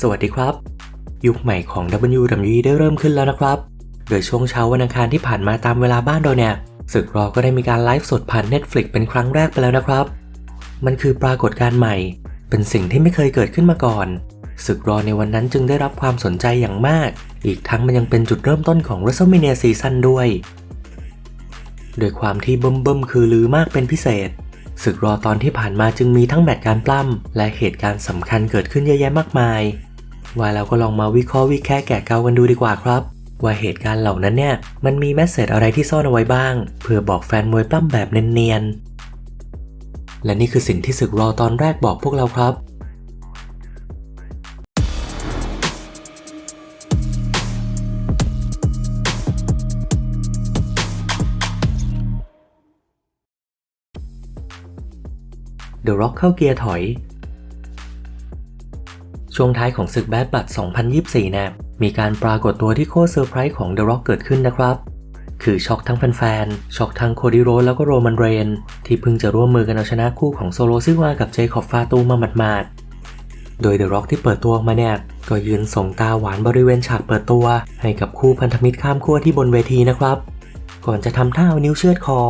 สวัสดีครับ ยุคใหม่ของ WWE ได้เริ่มขึ้นแล้วนะครับ โดยช่วงเช้าวันอังคารที่ผ่านมาตามเวลาบ้านเราเนี่ยศึกรอก็ได้มีการไลฟ์สดผ่าน Netflix เป็นครั้งแรกไปแล้วนะครับ มันคือปรากฏการณ์ใหม่ เป็นสิ่งที่ไม่เคยเกิดขึ้นมาก่อนศึกรอในวันนั้นจึงได้รับความสนใจอย่างมาก อีกทั้งมันยังเป็นจุดเริ่มต้นของ WrestleMania ซีซั่นด้วย โดยความที่เบิ่มๆคือลือมากเป็นพิเศษ ศึกรอตอนที่ผ่านมาจึงมีทั้งแมตช์การปล้ำและเหตุการณ์สำคัญเกิดขึ้นเยอะแยะมากมายว่าเราก็ลองมาวิเคราะห์วิแค่แกะเกากันดูดีกว่าครับ ว่าเหตุการณ์เหล่านั้นเนี่ย มันมีแมสเซจอะไรที่ซ่อนเอาไว้บ้าง เพื่อบอกแฟนมวยปล้ำแบบเนียนๆและนี่คือสิ่งที่ศึกรอตอนแรกบอกพวกเราครับ The Rock เข้าเกียร์ถอย ช่วงท้ายของศึกแบดบัต2024นะมีการปรากฏตัวที่โคตรเซอร์ไพรส์ของ The Rock เกิดขึ้นนะครับ คือช็อกทั้งแฟนๆ ช็อกทั้งโคดิโรสแล้วก็โรมันเรน ที่เพิ่งจะร่วมมือกันเอาชนะคู่ของโซโลซิวากับเจคอบฟาตูมาหมาดๆ โดย The Rock ที่เปิดตัวออกมาเนี่ยก็ยืนส่งตาหวานบริเวณฉากเปิดตัว ให้กับคู่พันธมิตรข้ามขั้วที่บนเวทีนะครับ ก่อนจะทำท่าเอานิ้วเชือดคอ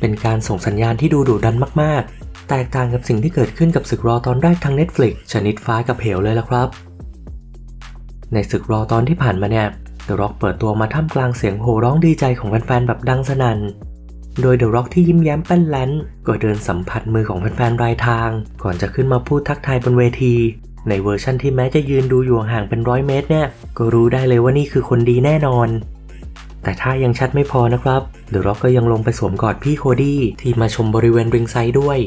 เป็นการส่งสัญญาณที่ดูดุดันมากๆ แตกต่างกับสิ่งที่เกิดขึ้นกับศึกรอตอนแรกทาง Netflix ชนิดฟ้ากับเหวเลยละครับ ในศึกรอตอนที่ผ่านมาเนี่ย The Rock เปิดตัวมาท่ามกลางเสียงโห่ร้องดีใจของแฟนๆแบบดังสนัน่นโดย The Rock ที่ยิ้มแย้มแป้นแลนก็เดินสัมผัสมือของแฟนๆรายทาง ก่อนจะขึ้นมาพูดทักทายบนเวที ในเวอร์ชั่นที่แม้จะยืนดูอยู่ห่างเป็นร้อยเมตรเนี่ย ก็รู้ได้เลยว่านี่คือคนดีแน่นอน แต่ถ้ายังชัดไม่พอนะครับ เดอะร็อกก็ยังลงไปสวมกอดพี่โคดี้ที่มาชมบริเวณริงไซด์ด้วย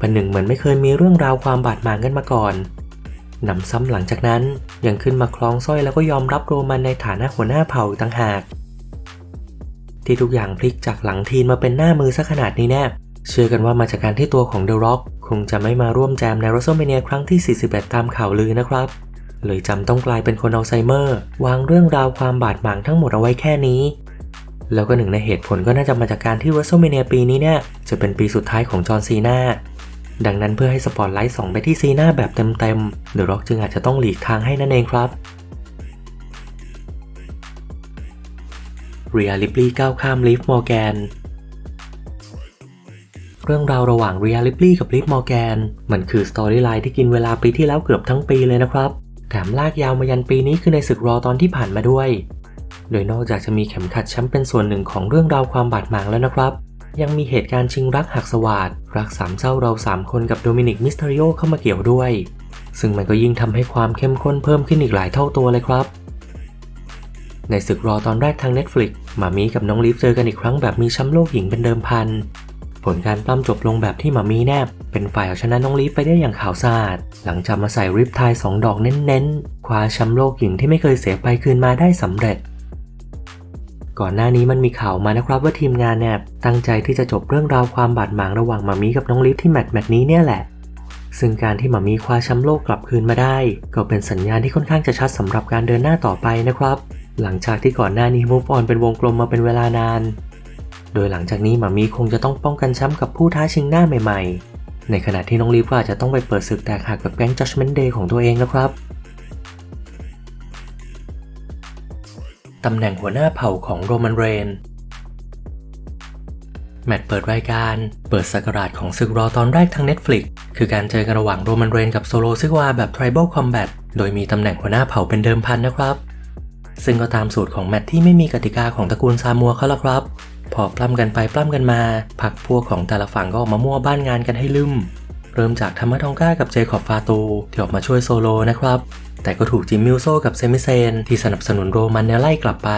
ประหนึ่งเหมือนไม่เคยมีเรื่องราวความบาดหมางกันมาก่อนนำซ้ำหลังจากนั้นยังขึ้นมาคล้องสร้อยแล้วก็ยอมรับโรมันในฐานะหัวหน้าเผ่าต่างหาก ที่ทุกอย่างพลิกจากหลังทีนมาเป็นหน้ามือซะขนาดนี้แน่เชื่อกันว่ามาจากการที่ตัวของเดอะร็อกคงจะไม่มาร่วมแจมใน w r e s t l e m a n i a ครั้งที่ 41 ตามข่าวลือนะครับ เลยจำต้องกลายเป็นคนอัลไซเมอร์ วางเรื่องราวความบาดหมางทั้งหมดเอาไว้แค่นี้ แล้วก็หนึ่งในเหตุผลก็น่าจะมาจากการที่ w r e s t l e m a n i a ปีนี้เนี่ยจะเป็นปีสุดท้ายของจอห์นซีนา ดังนั้นเพื่อให้สปอตไลท์ส่องไปที่ซีนาแบบเต็มๆเดอะร็อกจึงอาจจะต้องหลีกทางให้นั่นเองครับเรียลิปลี่ก้าวข้ามลิฟมอร์แกนเรื่องราวระหว่างเรียลิปลี่กับลิฟมอร์แกนมันคือสตอรี่ไลน์ที่กินเวลาปีที่แล้วเกือบทั้งปีเลยนะครับ แถมลากยาวมายันปีนี้คือในศึกรอตอนที่ผ่านมาด้วย โดยนอกจากจะมีเข็มขัดแชมป์เป็นส่วนหนึ่งของเรื่องราวความบาดหมางแล้วนะครับ ยังมีเหตุการณ์ชิงรักหักสวาดรักสามเศร้าเราสามคนกับโดมินิกมิสเตอริโอเข้ามาเกี่ยวด้วย ซึ่งมันก็ยิ่งทำให้ความเข้มข้นเพิ่มขึ้นอีกหลายเท่าตัวเลยครับ ในศึกรอตอนแรกทาง Netflix มามีกับน้องลิฟเจอกันอีกครั้งแบบมีชมป์โลกหญิงเป็นเดิมพัน ผลการปล้ำจบลงแบบที่มามีแนบ เป็นฝ่ายเอาชนะน้องลิฟไปได้อย่างข่าวสะอาด หลังจากมาใส่ริปทายสองดอกเน้นๆ คว้าชมป์โลกหญิงที่ไม่เคยเสียไปคืนมาได้สำเร็จ ก่อนหน้านี้มันมีข่าวมานะครับว่าทีมงานแนบตั้งใจที่จะจบเรื่องราวความบาดหมางระหว่างมามีกับน้องลิฟที่แมตช์แมตช์นี้เนี่ยแหละ ซึ่งการที่มามีคว้าแชมป์โลกกลับคืนมาได้ ก็เป็นสัญญาณที่ค่อนข้างจะชัดสำหรับการเดินหน้าต่อไปนะครับ หลังจากที่ก่อนหน้านี้ move on เป็นวงกลมมาเป็นเวลานาน โดยหลังจากนี้มามีคงจะต้องป้องกันแชมป์กับผู้ท้าชิงหน้าใหม่ ๆ ในขณะที่น้องลีฟก็อาจจะต้องไปเปิดศึกแตกหักกับแก๊ง Judgment Day ของตัวเองนะครับ ตำแหน่งหัวหน้าเผ่าของโรมันเรน แมตช์เปิดรายการ เปิดสกราชของศึกรอตอนแรกทาง Netflix คือการเจอกันระหว่างโรมันเรนกับโซโลซิกวาแบบ Tribal Combat โดยมีตำแหน่งหัวหน้าเผ่าเป็นเดิมพันนะครับ ซึ่งก็ตามสูตรของแมตช์ที่ไม่มีกติกาของตระกูลซามัวเขาละครับ พอปล้ำกันไปปล้ำกันมาพักพวกของแต่ละฝั่งก็ออกมามั่วบ้านงานกันให้ลืมเริ่มจากธรรมะทองก้ากับเจคอบฟาตูที่ออกมาช่วยโซโลนะครับ แต่ก็ถูกจิมมิลโซกับเซมิเซนที่สนับสนุนโรมันเนี่ยไล่กลับไป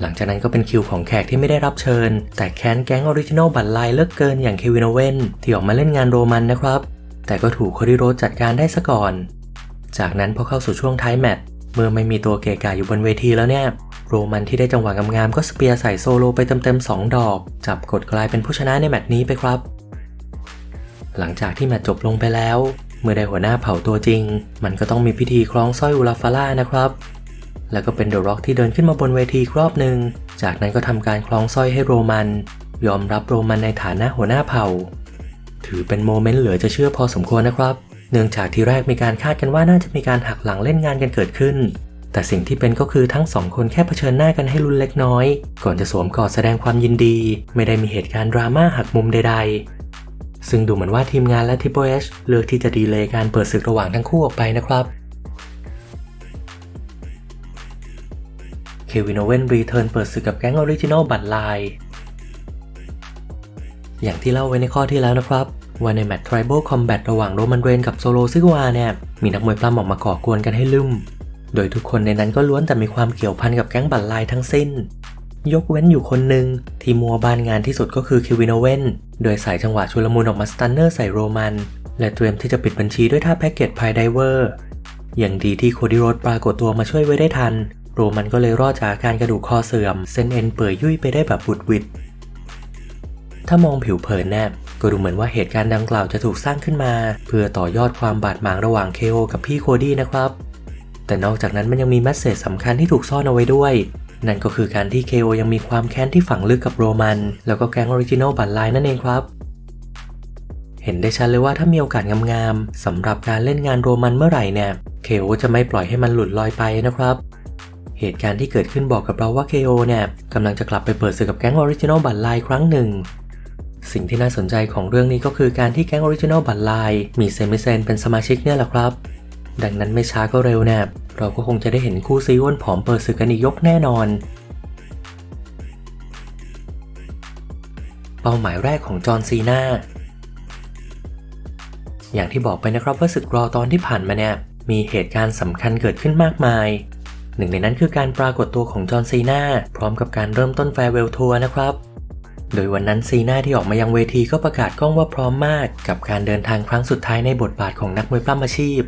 หลังจากนั้นก็เป็นคิวของแขกที่ไม่ได้รับเชิญ แต่แค้นแก๊งออริจินอลบัตไลเลิกเกินอย่างเควินอเวนที่ออกมาเล่นงานโรมันนะครับ แต่ก็ถูกโคดิโรสจัดการได้ซะก่อน จากนั้นพอเข้าสู่ช่วงท้ายแมตช์เมื่อไม่มีตัวเกกะอยู่บนเวทีแล้วเนี่ย โรมันที่ได้จังหวะงามๆก็สเปียร์ใส่โซโลไปเต็มๆ2ดอก จับกดกลายเป็นผู้ชนะในแมตช์นี้ไปครับ หลังจากที่แมตช์จบลงไปแล้ว เมื่อได้หัวหน้าเผ่าตัวจริง มันก็ต้องมีพิธีคล้องสร้อยอุลาฟาล่านะครับ แล้วก็เป็นเดอะร็อกที่เดินขึ้นมาบนเวทีรอบหนึ่ง จากนั้นก็ทำการคล้องสร้อยให้โรมัน ยอมรับโรมันในฐานะหัวหน้าเผ่า ถือเป็นโมเมนต์เหลือจะเชื่อพอสมควรนะครับ เนื่องจากที่แรกมีการคาดกันว่าน่าจะมีการหักหลังเล่นงานกันเกิดขึ้น แต่สิ่งที่เป็นก็คือทั้งสองคนแค่เผชิญหน้ากันให้รุนเล็กน้อย ก่อนจะสวมกอดแสดงความยินดี ไม่ได้มีเหตุการณ์ดราม่าหักมุมใดๆ ซึ่งดูเหมือนว่าทีมงานและ Triple H เลือกที่จะดีเลย์การเปิดศึกระหว่างทั้งคู่ออกไปนะครับเควินโอเวนรีเทิร์นเปิดศึกกับแก๊งออริจินอลบัตไลอย่างที่เล่าไว้ในข้อที่แล้วนะครับว่าในแมตช์ Tribal Combat ระหว่างโรมันเรนกับโซโลซิกวาเนี่ยมีนักมวยปล้ำออกมาก่อกวนกันให้ลืมโดยทุกคนในนั้นก็ล้วนแต่มีความเกี่ยวพันกับแก๊งบัตไลทั้งสิ้น ยกเว้นอยู่คนหนึ่งที่มัวบานงานที่สุดก็คือคิวินโอเวนโดยสายจังหวะชุลมุนออกมาสตันเนอร์ใส่โรมัน และเตรียมที่จะปิดบัญชีด้วยท่าแพ็กเกจพายไดเวอร์ อย่างดีที่โคดี้โรดปรากฏตัวมาช่วยไว้ได้ทัน โรมันก็เลยรอดจากการกระดูกคอเสื่อม เส้นเอ็นเปื่อยยุ่ยไปได้แบบบุดวิดถ้ามองผิวเผินแนบก็ดูเหมือนว่าเหตุการณ์ดังกล่าวจะถูกสร้างขึ้นมา เพื่อต่อยอดความบาดหมางระหว่างเคโอกับพี่โคดี้นะครับแต่นอกจากนั้นมันยังมีแมสเซจสำคัญที่ถูกซ่อนเอาไว้ด้วย นั่นก็คือการที่เคโอยังมีความแค้นที่ฝังลึกกับโรมัน แล้วก็แก๊งออริจินอลบัตไลน์นั่นเองครับเห็นได้ชัดเลยว่าถ้ามีโอกาสงามๆสำหรับการเล่นงานโรมันเมื่อไหร่เนี่ยเคโอจะไม่ปล่อยให้มันหลุดลอยไปนะครับ เหตุการณ์ที่เกิดขึ้นบอกกับเราว่า KO เนี่ยกำลังจะกลับไปเปิดศึกกับแก๊งออริจินอลบัตไลน์ครั้งหนึ่ง สิ่งที่น่าสนใจของเรื่องนี้ก็คือการที่แก๊งออริจินอลบัตไลน์มีเซมิเซนเป็นสมาชิกเนี่ยแหละครับ ดังนั้นไม่ช้าก็เร็วเนี่ย เราก็คงจะได้เห็นคู่ซีอ้วนผอมเปิดศึกกันอีกยกแน่นอน เป้าหมายแรกของจอห์นซีนาอย่างที่บอกไปนะครับว่าศึกรอตอนที่ผ่านมาเนี่ย มีเหตุการณ์สำคัญเกิดขึ้นมากมาย หนึ่งในนั้นคือการปรากฏตัวของจอห์นซีนาพร้อมกับการเริ่มต้นแฟร์เวลทัวร์นะครับโดยวันนั้นซีนาที่ออกมายังเวทีก็ประกาศกล้องว่าพร้อมมาก กับการเดินทางครั้งสุดท้ายในบทบาทของนักมวยปล้ำอาชีพ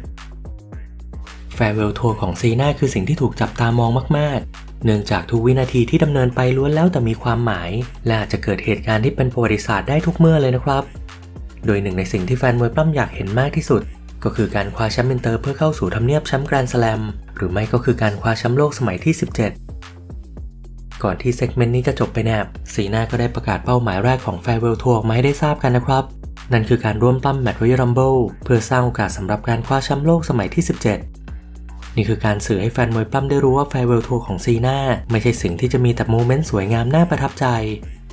แฟร์เวลทัวร์ของซีนาคือสิ่งที่ถูกจับตามองมาก ๆ เนื่องจากทุกวินาทีที่ดำเนินไปล้วนแล้วแต่มีความหมาย และอาจจะเกิดเหตุการณ์ที่เป็นประวัติศาสตร์ได้ทุกเมื่อเลยนะครับ โดยหนึ่งในสิ่งที่แฟนมวยปล้ำอยากเห็นมากที่สุด ก็คือการคว้าแชมป์อินเตอร์เพื่อเข้าสู่ทำเนียบแชมป์แกรนด์สแลมหรือไม่ก็คือการคว้าแชมป์โลกสมัยที่ 17 ก่อนที่เซกเมนต์นี้จะจบไปแนบซีนาก็ได้ประกาศเป้าหมายแรกของแฟร์เวลทัวร์ออกมาให้ได้ทราบกันนะครับนั่นคือการร่วมปั้มแมตต์รอยัลรัมเบิลเพื่อสร้างโอกาสสำหรับการคว้าแชมป์โลกสมัยที่ 17 นี่คือการสื่อให้แฟนมวยปล้ำได้รู้ว่าแฟร์เวลทัวร์ของซีนาไม่ใช่สิ่งที่จะมีแต่โมเมนต์สวยงามน่าประทับใจ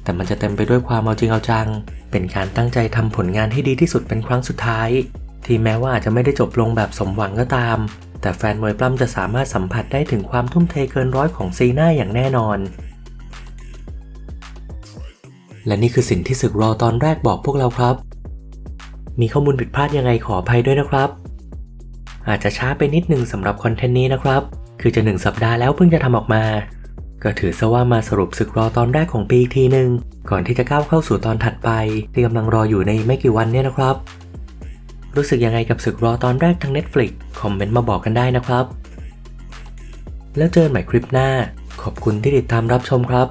แต่มันจะเต็มไปด้วยความเอาจริงเอาจัง เป็นการตั้งใจทำผลงานให้ดีที่สุดเป็นครั้งสุดท้าย ที่แม้ว่าอาจจะไม่ได้จบลงแบบสมหวังก็ตาม แต่แฟนมวยปล้ำจะสามารถสัมผัสได้ถึงความทุ่มเทเกินร้อยของซีน่าอย่างแน่นอน และนี่คือสิ่งที่ศึกรอตอนแรกบอกพวกเราครับ มีข้อมูลผิดพลาดยังไงขออภัยด้วยนะครับ อาจจะช้าไปนิดนึงสำหรับคอนเทนต์นี้นะครับ คือจะหนึ่งสัปดาห์แล้วเพิ่งจะทำออกมา ก็ถือซะว่ามาสรุปศึกรอตอนแรกของปีอีกทีหนึ่งก่อนที่จะก้าวเข้าสู่ตอนถัดไป ที่กำลังรออยู่ในไม่กี่วันเนี่ยนะครับ รู้สึกยังไงกับศึกรอตอนแรกทาง Netflix คอมเมนต์มาบอกกันได้นะครับ แล้วเจอกันใหม่คลิปหน้า ขอบคุณที่ติดตามรับชมครับ